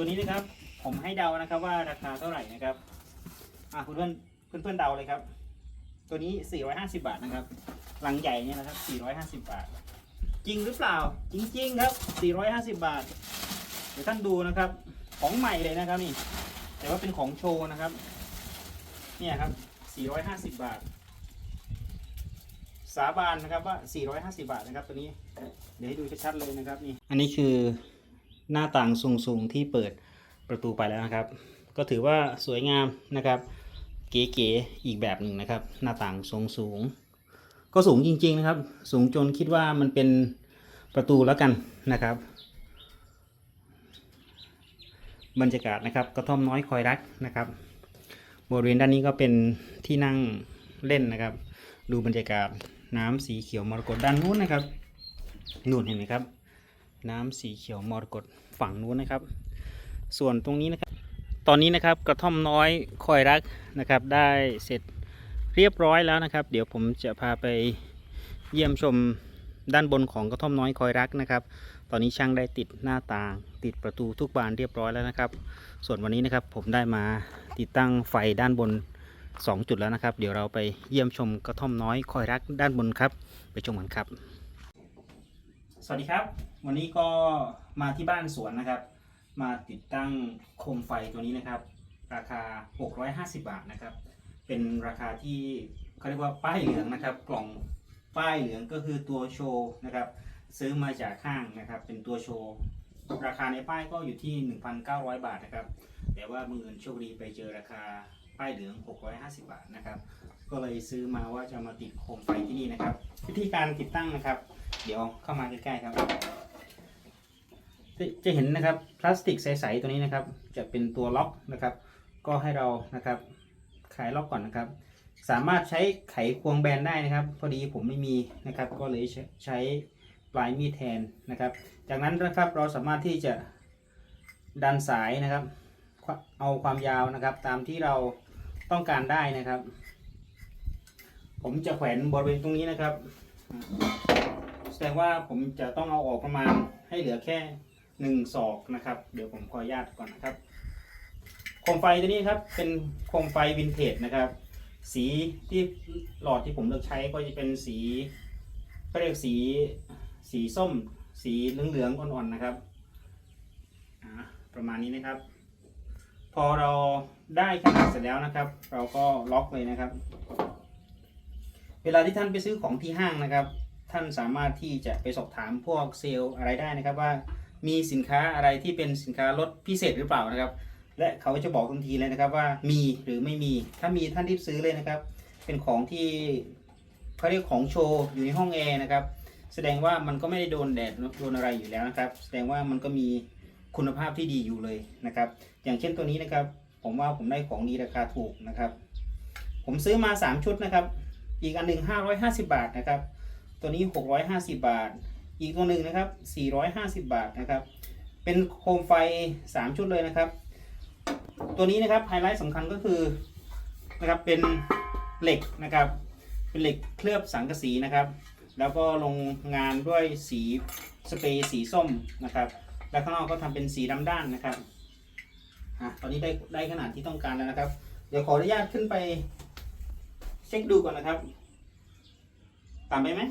ตัวนี้นะครับ ผมให้เดานะครับว่าราคาเท่าไหร่นะครับ อะคุณเพื่อนเพื่อนเพื่อนเดาเลยครับ ตัวนี้ 450 บาทนะครับลังใหญ่เนี่ยนะครับ 450 บาท จริงหรือเปล่า จริง ๆ ครับ 450 บาท เดี๋ยวท่านดูนะครับ ของใหม่เลยนะครับนี่ แต่ว่าเป็นของโชว์นะครับ เนี่ยครับ 450 บาท สาบานนะครับว่า 450 บาทนะครับ ตัวนี้ เดี๋ยวให้ดูชัดๆเลยนะครับนี่ อันนี้คือ หน้าต่างสูงๆที่เปิดประตูไปแล้วนะครับ ก็ถือว่าสวยงามนะครับ เก๋ๆอีกแบบหนึ่งนะครับ หน้าต่างทรงสูงก็สูงจริงๆนะครับ สูงจนคิดว่ามันเป็นประตูแล้วกันนะครับ บรรยากาศนะครับกระท่อมน้อยคอยรักนะครับบริเวณด้านนี้ก็เป็นที่นั่งเล่นนะครับ ดูบรรยากาศน้ำสีเขียวมรกตด้านนู้นนะครับนู่นเห็นไหมครับ น้ำสีเขียวมรกต ฝั่งนู้นนะครับ ส่วนตรงนี้นะครับ ตอนนี้นะครับกระท่อมน้อยคอยรักนะครับ ได้เสร็จเรียบร้อยแล้วนะครับ เดี๋ยวผมจะพาไปเยี่ยมชมด้านบนของกระท่อมน้อยคอยรักนะครับ ตอนนี้ช่างได้ติดหน้าต่าง ติดประตูทุกบานเรียบร้อยแล้วนะครับ ส่วนวันนี้นะครับผมได้มาติดตั้งไฟด้านบน 2 จุดแล้วนะครับ เดี๋ยวเราไปเยี่ยมชมกระท่อมน้อยคอยรักด้านบนครับ ไปชมกันครับ สวัสดีครับ วันนี้ก็มาที่บ้านสวนนะครับ มาติดตั้งโคมไฟตัวนี้นะครับ ราคา 650 บาทนะครับ เป็นราคาที่เขาเรียกว่าป้ายเหลืองนะครับ กล่องป้ายเหลืองก็คือตัวโชว์นะครับ ซื้อมาจากห้างนะครับ เป็นตัวโชว์ราคาในป้ายก็อยู่ที่ 1,900 บาทนะครับ แต่ว่ามืออื่นโชคดีไปเจอราคาป้ายเหลือง 650 บาทนะครับ ก็เลยซื้อมาว่าจะมาติดโคมไฟที่นี่นะครับ วิธีการติดตั้งนะครับ เดี๋ยวเข้ามาใกล้ๆครับ จะจะเห็นนะครับพลาสติกใสๆตัวนี้นะครับ จะเป็นตัวล็อกนะครับ ก็ให้เรานะครับขายล็อกก่อนนะครับ สามารถใช้ไขควงแบนได้นะครับ พอดีผมไม่มีนะครับ ก็เลยใช้ใช้ปลายมีดแทนนะครับ จากนั้นนะครับเราสามารถที่จะดันสายนะครับ เอาความยาวนะครับ ตามที่เราต้องการได้นะครับ ผมจะแขวนบริเวณตรงนี้นะครับ แสดงว่าผมจะต้องเอาออกประมาณให้เหลือแค่ หนึ่งศอกนะครับ เดี๋ยวผมขออนุญาตก่อนนะครับ โคมไฟตัวนี้ครับเป็นโคมไฟวินเทจนะครับ สีที่หลอดที่ผมเลือกใช้ก็จะเป็นสีเขาเรียกสีสีส้ม สีเหลืองๆอ่อนๆนะครับประมาณนี้นะครับ พอเราได้ขนาดเสร็จแล้วนะครับ เราก็ล็อกเลยนะครับ เวลาที่ท่านไปซื้อของที่ห้างนะครับ ท่านสามารถที่จะไปสอบถามพวกเซลล์อะไรได้นะครับว่า มีสินค้าอะไรที่เป็นสินค้าลดพิเศษหรือเปล่านะครับ และเขาจะบอกทันทีเลยนะครับว่ามีหรือไม่มี ถ้ามีท่านรีบซื้อเลยนะครับ เป็นของที่เขาเรียกของโชว์อยู่ในห้องแอร์นะครับ แสดงว่ามันก็ไม่ได้โดนแดดโดนอะไรอยู่แล้วนะครับ แสดงว่ามันก็มีคุณภาพที่ดีอยู่เลยนะครับ อย่างเช่นตัวนี้นะครับ ผมว่าผมได้ของดีราคาถูกนะครับ ผมซื้อมา 3 ชุดนะครับ อีกอันหนึ่ง550 บาทนะครับ ตัวนี้ 650 บาท อีกตัวหนึ่งนะครับ 450 บาทนะครับ เป็นโคมไฟ 3 ชุดเลยนะครับ ตัวนี้นะครับไฮไลท์สำคัญก็คือนะครับเป็นเหล็กนะครับ เป็นเหล็กเคลือบสังกะสีนะครับ แล้วก็ลงงานด้วยสีสเปรย์สีส้มนะครับ แล้วข้างนอกก็ทำเป็นสีดำด้านนะครับอะตอนนี้ได้ได้ขนาดที่ต้องการแล้วนะครับ เดี๋ยวขออนุญาตขึ้นไปเช็คดูก่อนนะครับต่ำไปไหม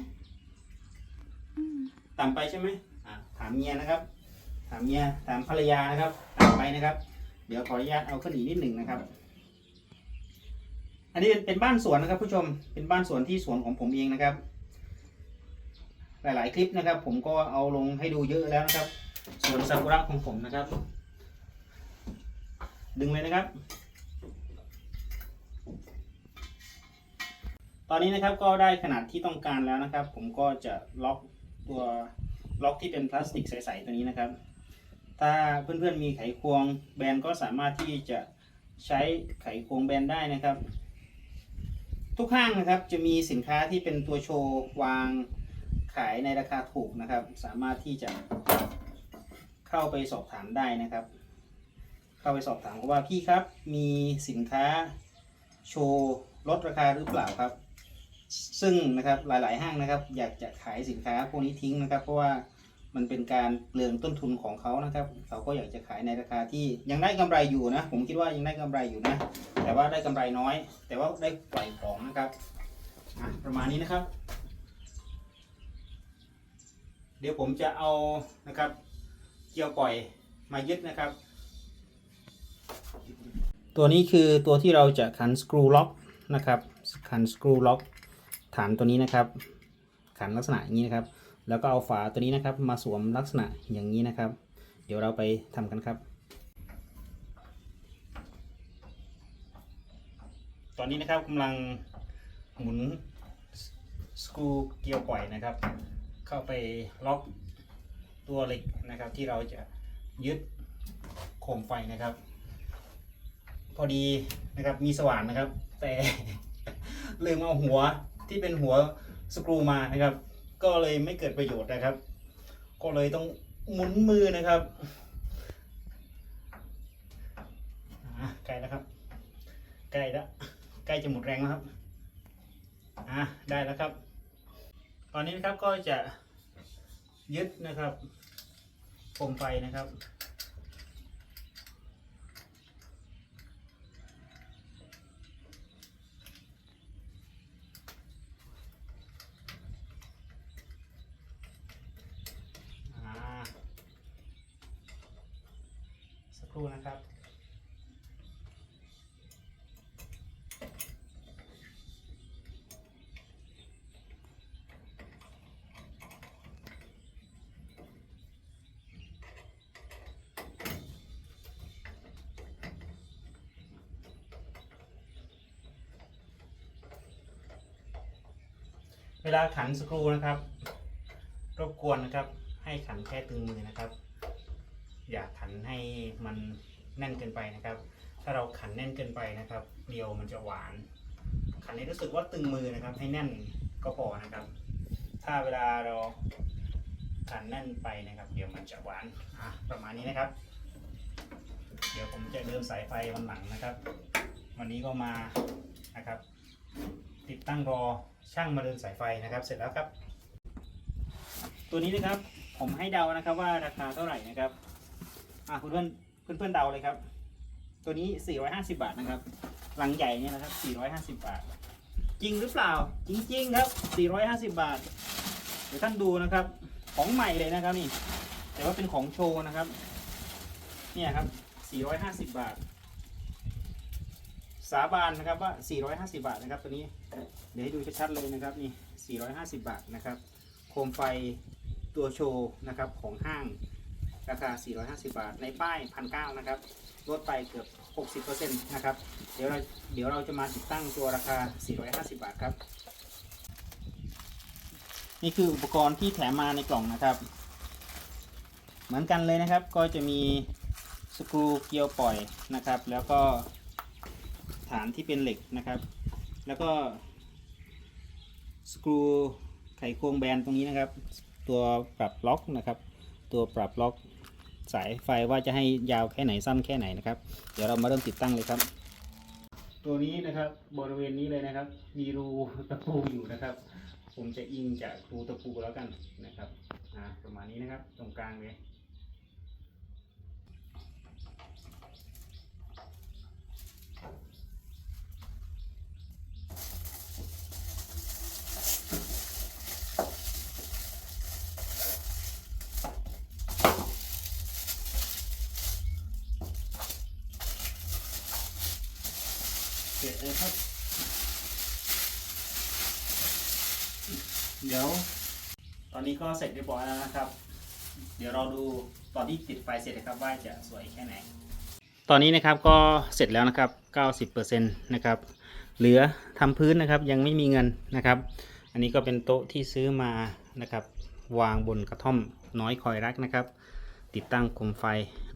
ต่ำไปใช่ไหมถามเมียนะครับ ถามเมียถามภรรยานะครับต่ำไปนะครับ เดี๋ยวขออนุญาตเอาขึ้นอีกนิดหนึ่งนะครับ อันนี้เป็นบ้านสวนนะครับ ผู้ชมเป็นบ้านสวนที่สวนของผมเองนะครับ หลายๆคลิปนะครับ ผมก็เอาลงให้ดูเยอะแล้วนะครับสวนซากุระของผมนะครับ ดึงเลยนะครับ ตอนนี้นะครับก็ได้ขนาดที่ต้องการแล้วนะครับ ผมก็จะล็อก ตัวล็อกที่เป็นพลาสติกใสๆตัวนี้นะครับ ถ้าเพื่อนๆมีไขควงแบนก็สามารถที่จะใช้ไขควงแบนได้นะครับ ทุกห้างนะครับจะมีสินค้าที่เป็นตัวโชว์วางขายในราคาถูกนะครับ สามารถที่จะเข้าไปสอบถามได้นะครับ เข้าไปสอบถามว่าพี่ครับมีสินค้าโชว์ลดราคาหรือเปล่าครับ ซึ่งนะครับหลาย ๆ ห้างนะครับ อยากจะขายสินค้าพวกนี้ทิ้งนะครับ เพราะว่ามันเป็นการเปลืองต้นทุนของเขานะครับ เขาก็อยากจะขายในราคาที่ยังได้กำไรอยู่นะ ผมคิดว่ายังได้กำไรอยู่นะ แต่ว่าได้กำไรน้อย แต่ว่าได้ปล่อยของนะครับประมาณนี้นะครับ เดี๋ยวผมจะเอานะครับ เกี่ยวปล่อยมายึดนะครับ ตัวนี้คือตัวที่เราจะขันสกรูล็อกนะครับขันสกรูล็อก ฐานตัวนี้นะครับขันลักษณะอย่างนี้นะครับ แล้วก็เอาฝาตัวนี้นะครับ มาสวมลักษณะอย่างนี้นะครับ เดี๋ยวเราไปทำกันครับ ตอนนี้นะครับกำลังหมุนสกรูเกียวปล่อยนะครับ เข้าไปล็อกตัวเหล็กนะครับ ที่เราจะยึดโคมไฟนะครับ พอดีนะครับมีสว่านนะครับ แต่ลืมเอาหัว ที่เป็นหัวสกรูมานะครับ ก็เลยไม่เกิดประโยชน์นะครับ ก็เลยต้องหมุนมือนะครับใกล้แล้วครับใกล้แล้วใกล้จะหมดแรงแล้วครับอะได้แล้วครับ ตอนนี้นะครับก็จะยึดนะครับโคมไฟนะครับ อ่าสักค รู่นะครับ เวลาขันสกรูนะครับ รบกวนนะครับ ให้ขันแค่ตึงมือนะครับ อย่าขันให้มันแน่นเกินไปนะครับ ถ้าเราขันแน่นเกินไปนะครับเดียวมันจะหวาน ขันให้รู้สึกว่าตึงมือนะครับ ให้แน่นก็พอนะครับ ถ้าเวลาเราขันแน่นไปนะครับ เดี๋ยวมันจะหวานอะประมาณนี้นะครับ เดี๋ยวผมจะเดินสายไฟวันหลังนะครับ วันนี้ก็มานะครับ ติดตั้งรอช่างมาเดินสายไฟนะครับ เสร็จแล้วครับ ตัวนี้นะครับผมให้เดานะครับว่าราคาเท่าไหร่นะครับ อ่าเพื่อนเพื่อนเพื่อนเดาเลยครับ ตัวนี้ 450 บาทนะครับหลังใหญ่เนี่ยนะครับ 450 บาท จริงหรือเปล่า จริง ๆ ครับ 450 บาท เดี๋ยวท่านดูนะครับ ของใหม่เลยนะครับนี่ แต่ว่าเป็นของโชว์นะครับ เนี่ยครับ 450 บาท สาบานนะครับว่า 450 บาทนะครับ ตัวนี้ เดี๋ยวให้ดูชัดๆเลยนะครับนี่ 450 บาทนะครับ โคมไฟตัวโชว์นะครับของห้าง ราคา 450 บาท ในป้าย1,900นะครับ ลดไปเกือบ 60%นะครับ เดี๋ยวเราเดี๋ยวเราจะมาติดตั้งตัวราคา 450 บาทครับ นี่คืออุปกรณ์ที่แถมมาในกล่องนะครับ เหมือนกันเลยนะครับ ก็จะมีสกรูเกลียวปล่อยนะครับ แล้วก็ฐานที่เป็นเหล็กนะครับ แล้วก็สกรูไขควงแบนตรงนี้นะครับ ตัวปรับล็อกนะครับ ตัวปรับล็อก สายไฟว่าจะให้ยาวแค่ไหนสั้นแค่ไหนนะครับ เดี๋ยวเรามาเริ่มติดตั้งเลยครับ ตัวนี้นะครับบริเวณนี้เลยนะครับ มีรูตะปูอยู่นะครับ ผมจะอิงจากรูตะปูแล้วกันนะครับประมาณนี้นะครับ ตรงกลางเลย เสร็จเลยครับ เดี๋ยว ตอนนี้ก็เสร็จเรียบร้อยแล้วนะครับ เดี๋ยวเราดูตอนที่ติดไฟเสร็จนะครับว่าจะสวยแค่ไหน ตอนนี้นะครับก็เสร็จแล้วนะครับ 90%นะครับ เหลือทำพื้นนะครับยังไม่มีเงินนะครับ อันนี้ก็เป็นโต๊ะที่ซื้อมานะครับ วางบนกระท่อมน้อยคอยรักนะครับ ติดตั้งคมไฟ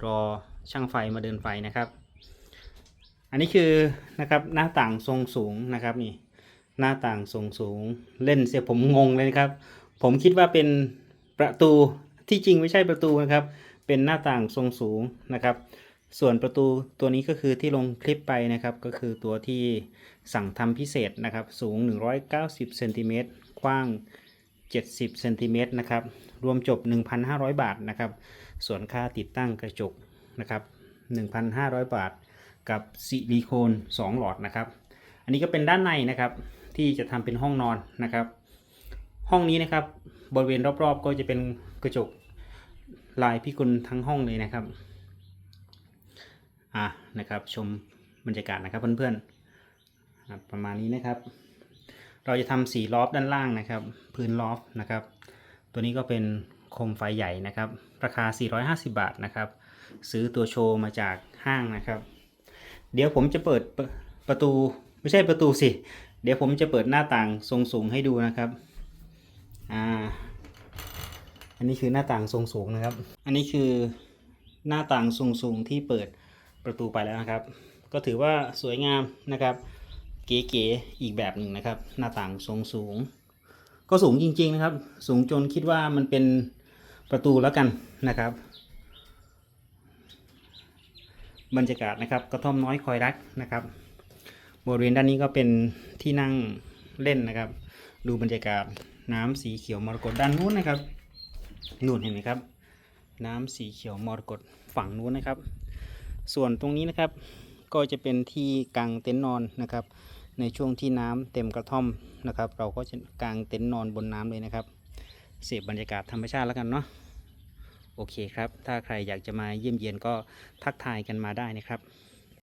รอช่างไฟมาเดินไฟนะครับ อันนี้คือนะครับหน้าต่างทรงสูงนะครับนี่หน้าต่างทรงสูงเล่นเสียผมงงเลยนะครับ ผมคิดว่าเป็นประตูที่จริงไม่ใช่ประตูนะครับ เป็นหน้าต่างทรงสูงนะครับ ส่วนประตูตัวนี้ก็คือที่ลงคลิปไปนะครับ ก็คือตัวที่สั่งทำพิเศษนะครับ สูง 190เซนติเมตรกว้าง 70เซนติเมตรนะครับ รวมจบ 1,500 บาทนะครับ ส่วนค่าติดตั้งกระจกนะครับ 1,500 บาท กับซิลิโคน 2 หลอดนะครับ อันนี้ก็เป็นด้านในนะครับที่จะทำเป็นห้องนอนนะครับ ห้องนี้นะครับบริเวณรอบๆ ก็จะเป็นกระจกลายพิกุลทั้งห้องเลยนะครับอะนะครับชมบรรยากาศนะครับเพื่อนๆประมาณนี้นะครับ เราจะทำสีลอฟด้านล่างนะครับ พื้นลอฟนะครับ ตัวนี้ก็เป็นโคมไฟใหญ่นะครับ ราคา 450 บาทนะครับ ซื้อตัวโชว์มาจากห้างนะครับ เดี๋ยวผมจะเปิดประประตูไม่ใช่ประตูสิ เดี๋ยวผมจะเปิดหน้าต่างทรงสูงให้ดูนะครับ อ่า อันนี้คือหน้าต่างทรงสูงนะครับ อันนี้คือหน้าต่างทรงสูงที่เปิดประตูไปแล้วนะครับ ก็ถือว่าสวยงามนะครับ เก๋ๆอีกแบบหนึ่งนะครับ หน้าต่างทรงสูง ก็สูงจริงๆนะครับ สูงจนคิดว่ามันเป็นประตูแล้วกันนะครับ บรรยากาศนะครับกระท่อมน้อยคอยรักนะครับบริเวณด้านนี้ก็เป็นที่นั่งเล่นนะครับ ดูบรรยากาศน้ำสีเขียวมรกตด้านนู้นนะครับนู่นเห็นไหมครับ น้ำสีเขียวมรกตฝั่งนู้นนะครับ ส่วนตรงนี้นะครับ ก็จะเป็นที่กางเต็นท์นอนนะครับ ในช่วงที่น้ำเต็มกระท่อมนะครับ เราก็จะกางเต็นท์นอนบนน้ำเลยนะครับ เสพบรรยากาศธรรมชาติแล้วกันเนาะ โอเคครับ ถ้าใครอยากจะมาเยี่ยมเยียนก็ทักทายกันมาได้นะครับ